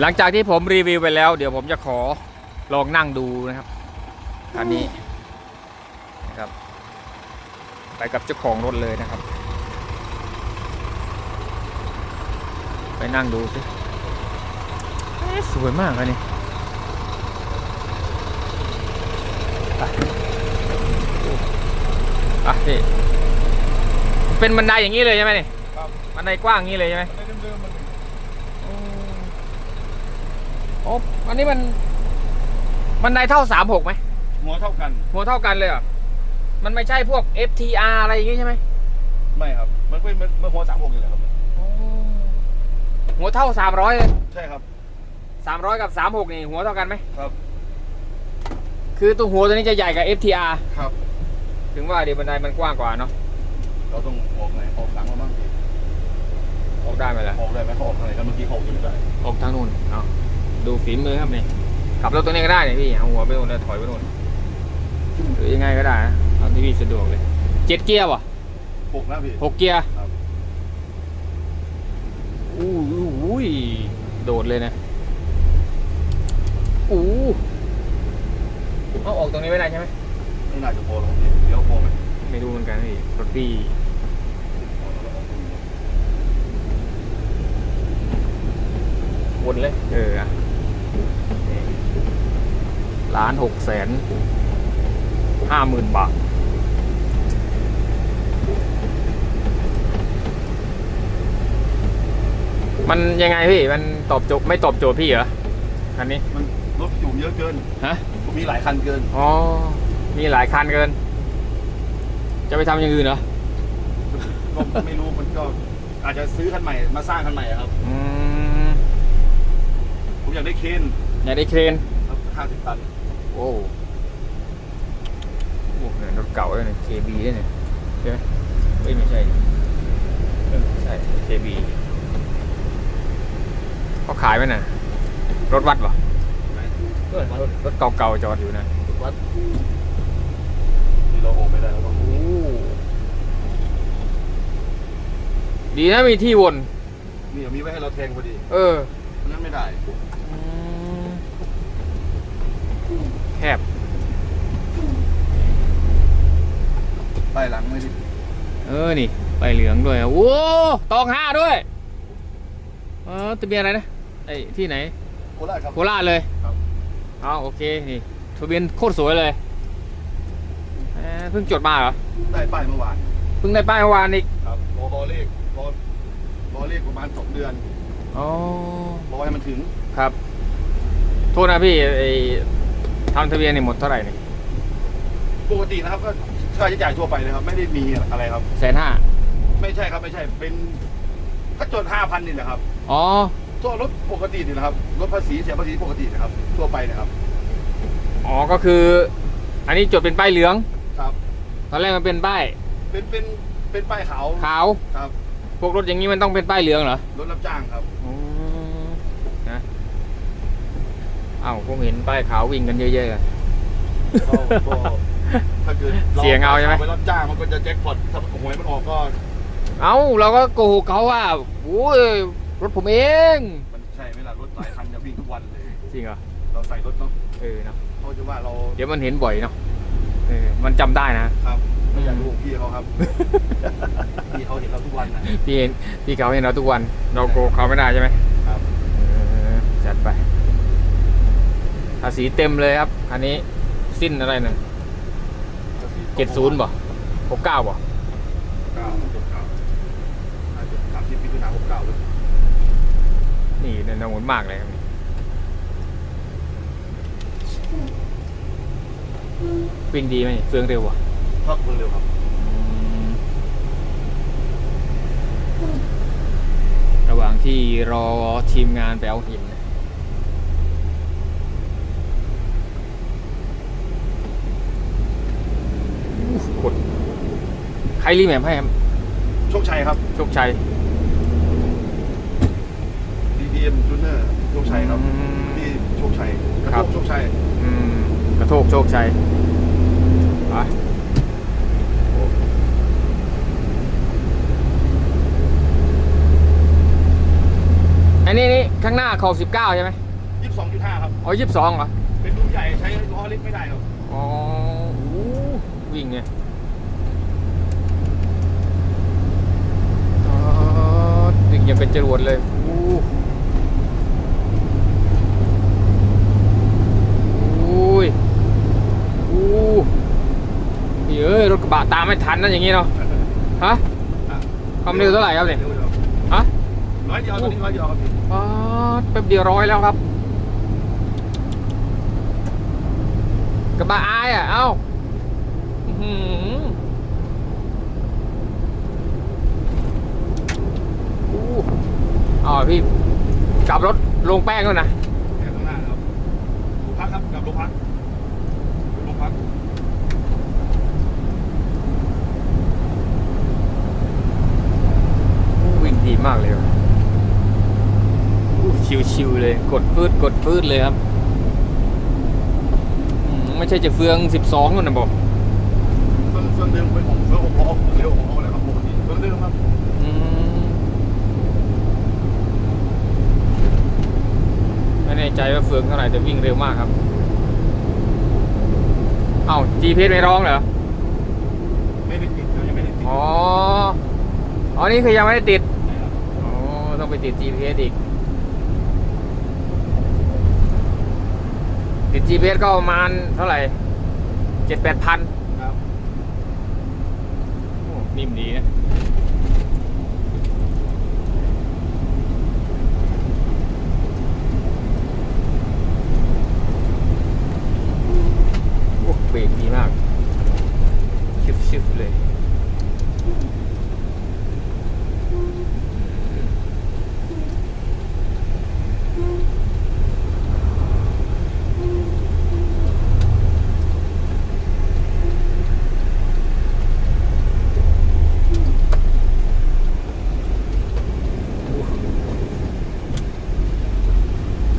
หลังจากที่ผมรีวิวไปแล้ว เดี๋ยวผมจะขอลองนั่งดูนะครับอันนี้นะครับ ไปกับเจ้าของรถเลยนะครับ ไปนั่งดูสิเอ๊ะสวยมากอันนี้ไปอะพี่เป็นบันไดอย่างนี้เลยใช่ไหมนี่ครับบันไดกว้างอย่างนี้เลยใช่ไหมไม่เดิมๆมัน โอ้อันนี้มันบันไดเท่าสามหกไหมหัวเท่ากัน หัวเท่ากันเลยเหรอมันไม่ใช่พวก FTR อะไรอย่างงี้ใช่ไหมไม่ครับ มันเป็นมันมันหัวสามหกอยู่เลยครับหัวเท่าสามร้อยเลยใช่ครับสามร้อยกับสามหกนี่หัวเท่ากันไหมครับ คือตัวหัวตัวนี้จะใหญ่กับ FTR ครับ ถึงว่าเดี๋ยวบันไดมันกว้างกว่าเนาะเราต้องออกไหนออกหลังมาบ้างพี่ออกได้ไหมล่ะออกได้ไหมเขาออกทางไหนกันเมื่อกี้เขาออกอยู่ไม่ได้ออกทางนู้นเอา ดูฝีมือครับนี่ขับรถตัวนี้ก็ได้เนี่ยพี่เอาหัวไปนู่นแล้วถอยไปนู่นหรือยังไงก็ได้นะเอาที่พี่สะดวกเลยเจ็ดเกียร์วะปลุกนะพี่ หกเกียร์ครับ อู้หูอุ้ยโดดเลยนะอู้เอาออกตรงนี้ไม่ได้ใช่ไหมไม่น่าจะพอหรอกพี่เดี๋ยวพอไหมไม่รู้เหมือนกันพี่รถพี่พอแล้วเราออกตรงนี้วนเลย เอออะนี่ ล้านหกแสนห้าหมื่นบาท มันยังไงพี่ มันตอบโจทย์ไม่ตอบโจทย์พี่เหรอ คันนี้ มันรถอยู่เยอะเกิน ฮะผมมีหลายคันเกิน อ๋อ มีหลายคันเกิน จะไปทำอย่างอื่นเหรอ ก็ไม่รู้มันก็อาจจะซื้อคันใหม่มาสร้างคันใหม่อะครับ อืม ผมอยากได้เคนอยากได้เครน ครับห้าสิบตันโอ้โหเนี่ยรถเก่าเลยเนี่ย KB ด้วยเนี่ยใช่ไหมเฮ้ยไม่ใช่เออใช่ KB เขาขายไหมน่ะ รถวัดปะไหมรถรถเก่าๆจอดอยู่นะวัดนี่เราออกไม่ได้เราต้องโอ้ดีนะมีที่วน นี่มีไว้ให้เราแทงพอดีเออนั้นไม่ได้ แค บใต้หลังไม่ได้เออนี่ใบเหลืองด้วยโอ้ตองห้าด้วยเออทะเบียนอะไรนะไอ้ที่ไหนโคราชครับ โคราชเลยครับ เอาโอเคนี่ทะเบียนโคตรสวยเลยเอ่อเพิ่งจดมาเหรอได้ป้ายเมื่อวานเพิ่งได้ป้ายเมื่อวานอีกครับรอรอเลขรอรอเลขประมาณสองเดือนอ๋อรอให้มันถึงครับ โทษนะพี่ไอ้ ทำทะเบียนนี่หมดเท่าไหร่นี่ปกตินะครับก็ค่าใช้จ่ายทั่วไปนะครับ ไม่ได้มีอะไรครับ แสนห้าไม่ใช่ครับไม่ใช่เป็นถ้าจนห้าพันนี่แหละครับอ๋อตัวรถปกตินี่นะครับรถภาษีเสียภาษีปกตินะครับ ทั่วไปนะครับอ๋อก็คือ อันนี้จดเป็นป้ายเหลืองครับตอนแรกมันเป็นป้ายเป็นเป็นเป็นป้ายขาวขาวครับ พวกรถอย่างนี้มันต้องเป็นป้ายเหลืองเหรอรถรับจ้างครับ อืมนะ เอ้าผมเห็นป้ายขาววิ่งกันเยอะๆอะก็ก็ถ้าเกิดเสียงเอาใช่ไหม ไปรับจ้างมันก็จะแจ็คพอตถ้าหวยมันออกก็เอ้าเราก็โกหกเขาว่าโอ้ยรถผมเอง มันใช่ไหมล่ะรถหลายคันจะวิ่งทุกวันเลยจริงเหรอ เราใส่รถเนาะเออเนาะ เขาจะว่าเราเดี๋ยวมันเห็นบ่อยเนาะ เออ มันจำได้นะ ครับไม่อยากรู้พี่เขาครับพี่เขาเห็นเราทุกวันนะ พี่เห็นพี่เขาเห็นเราทุกวัน เราโกหกเขาไม่ได้ใช่ไหมครับ เออจัดไป ภาษีเต็มเลยครับ อันนี้สิ้นอะไรนะเจ็ดศูนย์บ่หกเก้าบ่เก้าหกเก้าน่าจะสามสิบมิถุนายนหกเก้าเลยนี่เนี่ยนงนมากเลยครับนี่วิ่งดีไหมเฟืองเร็วอะครับเร็วครับระหว่างที่รอทีมงานไปเอาหินนะ อู้กดใครรีแมปให้ครับโชคชัยครับโชคชัย DDM Junior โชคชัยครับอืมพี่โชคชัยกระครัโทบกโชคชัยอืมกระโทกโชคชัยไปไออันนี้นี่ข้างหน้าเขาสิบเก้าใช่ไหมยี่สิบสองจุดห้าครับ อ๋อยี่สิบสองเหรอ เป็นรุ่นใหญ่ใช้ล้อเล็กไม่ได้ครับอ๋อโอ้ วิ่งไงอ๋อวิ่งยังเป็นจรวดเลยโอ้โอ้ยโอ้นี่เอ้ยรถกระบะตามไม่ทันนะอย่างงี้เนาะฮะความเร็วเท่าไหร่ครับเนี่ยเร็วครับฮะร้อยเดียวตอนนี้ร้อยเดียวครับพี่ป๊าดแป๊บเดียวร้อยแล้วครับกระบะอายอะเอ้าอื้อ หืออู้อ๋อพี่กลับรถลงแป้งแล้วนะแค่ข้างหน้าครับโรงพักครับกับโรงพักโรงพักวิ่งดีมากเลยว่ะอู้ชิวๆเลย กดฟืดกดฟืดเลยครับอืมไม่ใช่จะเฟือง 12นั่นนะบอกเค รื่องเครื่องเดิมเป็นของเครื่องหกล้อของเร็วของเขาเลยครับปกติเครื่องเดิมครับอืมไม่แน่ใจว่าเฟืองเท่าไหร่แต่วิ่งเร็วมากครับ เอ้า GPS ไม่ร้องเหรอ ไม่ได้ติดนะยังไม่ได้ติดอ๋อ อ๋อ นี่คือยังไม่ได้ติดนะครับอ๋อ ต้องไปติด GPS อีก ติด GPS ก็ประมาณเท่าไหร่เจ็ดแปดพันครับ นิ่มดีนะ โอ้เบรกดีมาก ชิฟๆเลย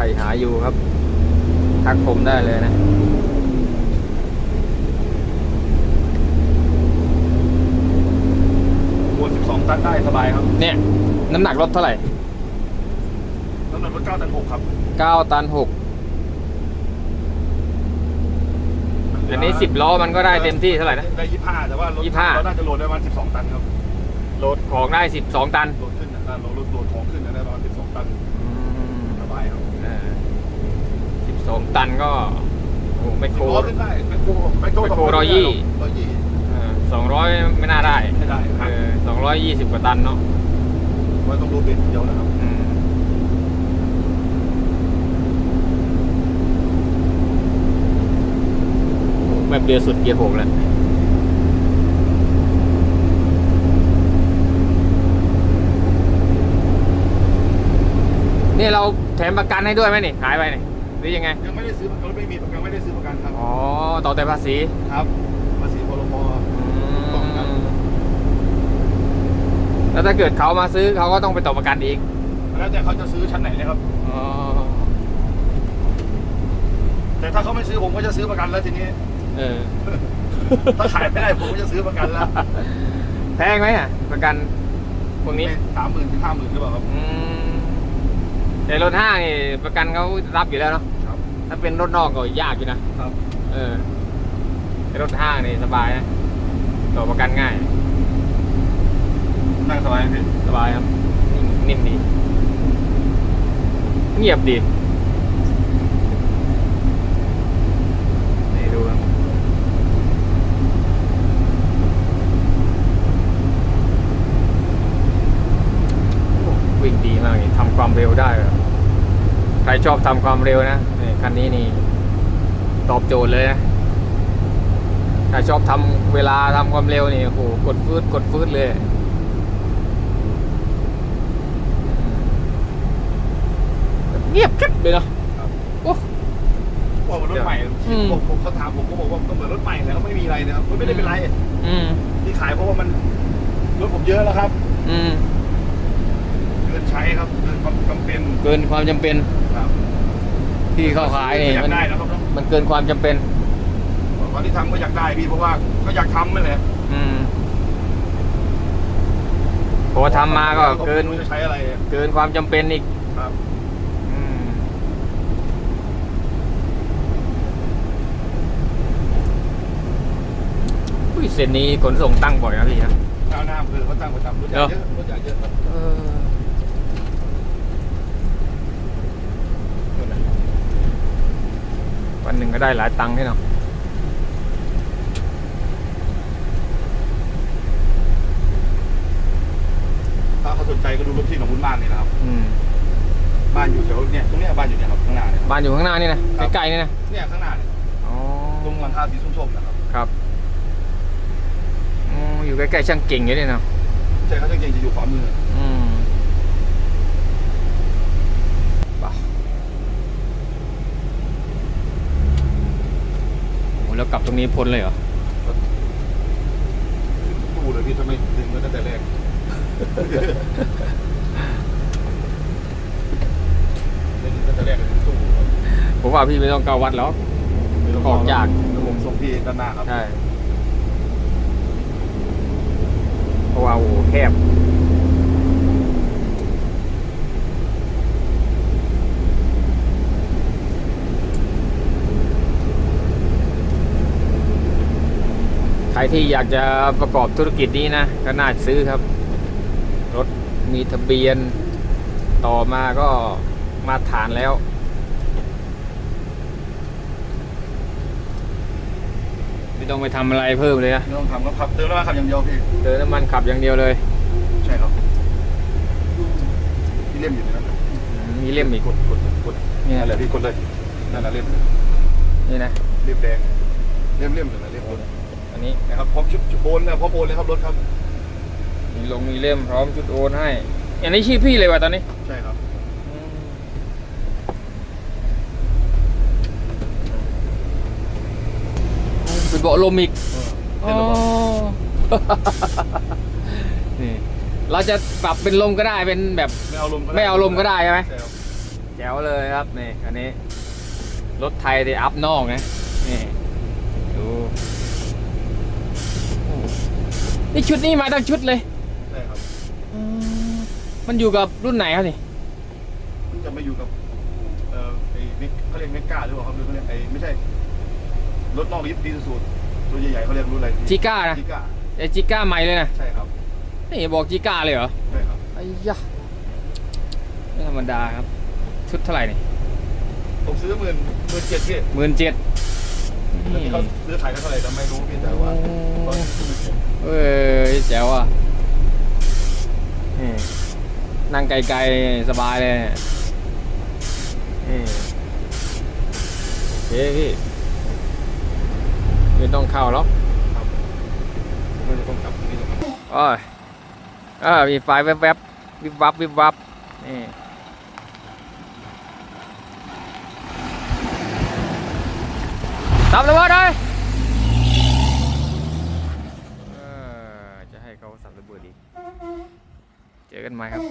ใครหาอยู่ครับ ทักผมได้เลยนะบวก12 ตันได้สบายครับ เนี่ย น้ำหนักรถเท่าไหร่ น้ำหนักรถ9ตัน6ครับ9 ตัน 6 อันนี้ 10 ล้อมันก็ได้เต็มที่เท่าไหร่นะ ได้ 25 แต่ว่ารถ25เราน่าจะโหลดได้ประมาณ12 ตันครับ โหลดของได้ 12 ตัน โหลดขึ้นนะโหลดโหลดของขึ้นนะได้ประมาณ12 ตันสบายครับ เออ 12ตันก็โอ้ไม่โคสิบล้อขึ้นได้แมคโครแมคโครแมคโครร้อยยี่ร้อยยี่สองร้อยไม่น่าได้ไม่ได้คเอรับอสองร้อยยี่สิบกว่าตันเนาะว่าต้องรูดเบรกเดียวนะครับอืมแบบเดียวสุดเกียร์หกแล้วนี่เราแถมประกันให้ด้วยไหมนี่ขายไปนี่ หรือยังไง ยังไม่ได้ซื้อประกันไม่มีประกันไม่ได้ซื้อประกันครับ อ๋อ ต่อแต่ภาษีครับ ภาษีพรบต้องครับแล้วถ้าเกิดเขามาซื้อเขาก็ต้องไปต่อประกันอีก แล้วแต่เขาจะซื้อชั้นไหนเลยครับ อ๋อ แต่ถ้าเขาไม่ซื้อผมก็จะซื้อประกันแล้วทีนี้ เออ ถ้าขายไม่ได้ผมก็จะซื้อประกันแล้ว แพงไหมอะ ประกันพวกนี้สามหมื่นถึงห้าหมื่นหรือเปล่าครับ อืม แต่รถห้างนี่ประกันเขารับอยู่แล้วเนาะครับ ถ้าเป็นรถนอกก็ยากอยู่นะครับ เออแต่รถห้างนี่สบายนะต่อประกันง่าย นั่งสบายไหมพี่สบายครับนิ่มนิ่มดี เงียบดีนี่ดูครับโอ้วิ่งดี มากนี่ทำความเร็วได้แบบใครชอบทำความเร็วนะนี่คันนี้นี่ ตอบโจทย์เลยนะถ้าชอบทำเวลาทำความเร็วนี่โอ้โหกดฟืดกดฟืดเลยเงียบกริบเลยเนาะครับโอ้ว่ารถใหม่อืมผมผมเขาถามผมก็บอกว่าก็เหมือนรถใหม่แล้วไม่มีอะไรนะครับมันไม่ได้เป็นไรอืมที่ขายเพราะว่ามันรถผมเยอะแล้วครับ อืมเกิน ใช้ครับเกินความจำเป็นเกินความจำเป็นครับที่เขาขายนี่อยามันกได้นะครับเนอะมันเกินความจำเป็น ตอนที่ทำก็อยากได้พี่เพราะว่าก็อยากทำนั่นแหละอืมพอทำมาก็เกิน ไม่รู้จะใช้อะไรอะเกินความจำเป็นอีกครับอืมอุ้ยเส้นนี้ขนส่งตั้งบ่อยนะพี่นะเจ้าหน้าอำเภอเขาตั้งประจำรถใหญ่เยอะรถใหญ่เยอะครับเออนู่นน่ะ วันหนึ่งก็ได้หลายตังค์ที่เนาะถ้าเขาสนใจก็ดูรถที่หนองบุญมากนี่นะครับ อืมบ้านอยู่แถวเนี่ยตรงเนี้ยบ้านอยู่เนี่ยครับข้างหน้าเนี่ยบ้านอยู่ข้างหน้านี่นะครับใกล้ๆนี่นะเนี่ยข้างหน้าเนี่ยอ๋อตรงหลังคาสีส้มๆนะครับครับอ๋ออยู่ใกล้ๆช่างเก่งอยู่นี่เนาะใช่เขาจะเก่งจะอยู่ขวามืออืมป่ะโอ้ แล้วกลับตรงนี้พ้นเลยเหรอตู้เลยพี่ถ้าไม่ดึงมาตั้งแต่แรก ไม่ดึงตั้งแต่แรกเลยตู้ครับผมว่าพี่ไม่ต้องเกาวัดแล้ว ออกยากแล้วผมส่งพี่ด้านหน้าครับ ใช่เพราะว่าโอ้โหแคบ รที่อยากจะประกอบธุรกิจนี้นะ ก็น่าซื้อครับ รถมีทะเบียนต่อมาก็มาตรฐานแล้ว ไม่ต้องไปทำอะไรเพิ่มเลยนะไม่ต้องทำก็ขับเติมแล้วมาขับอย่างเดียวพี่เติมน้ำมันขับอย่างเดียวเลย ใช่ครับพี่เล่มอยู่ในนั้นนะมีเล่มอีกกดกดกดเนี่ยนั่นแหละพี่กดเลยนั่นแหละเล่มนี่นะเล่มแดงเล่มเล่มเลยนะเล่มโอน อันนี้นะครับพร้อมชุดชุดโอนนะพร้อมโอนเลยครับรถครับ มีลงมีเล่มพร้อมชุดโอนให้ อันนี้ชื่อพี่เลยว่ะตอนนี้ใช่ครับเป็นเบาะลมอีกเล่นระบบ นี่เราจะปรับเป็นลมก็ได้เป็นแบบ ไม่เอาลมก็ได้ไม่เอาลมก็ได้ใช่ไหมใช่ครับแจ๋วเลยครับนี่อันนี้ รถไทยที่อัพนอกนะนี่ดูโอ้ นี่ชุดนี้มาทั้งชุดเลยใช่ครับมันอยู่กับรุ่นไหนครับนี่มันจะมาอยู่กับเอ่อไอ้เมกเขาเรียกเมกาหรือเปล่าครับหรือเขาเรียกไอ้ไม่ใช่รถนอกลิฟต์ดีสุดตัวใหญ่ๆเขาเรียกรุ่นอะไรจิก้านะจิก้าไอจิก้าใหม่เลยนะใช่ครับนี่บอกจิก้าเลยเหรอใช่ครับไอ้ยะไม่ธรรมดาครับ ชุดเท่าไหร่นี่ผมซื้อหมื่นหมื่นเจ็ดพี่หมื่นเจ็ด แล้วที่เขาซื้อขายกันเท่าไหร่เราไม่รู้พี่แต่ว่าตอนนี้ซื้อ17,000เอ้ยแจ๋วอะนี่นั่งไกลๆสบายเลยเนี่ยนี่โอเคพี่ไม่ต้องเข้าหรอกครับผมจะต้องกลับตรงนี้นะครับโอ้ยอ่ามีไฟแวบๆวิบวับวิบวับนี่ ตับระเบิดเลยจะให้เขาสับระเบิดอีก เจอกันไหมครับ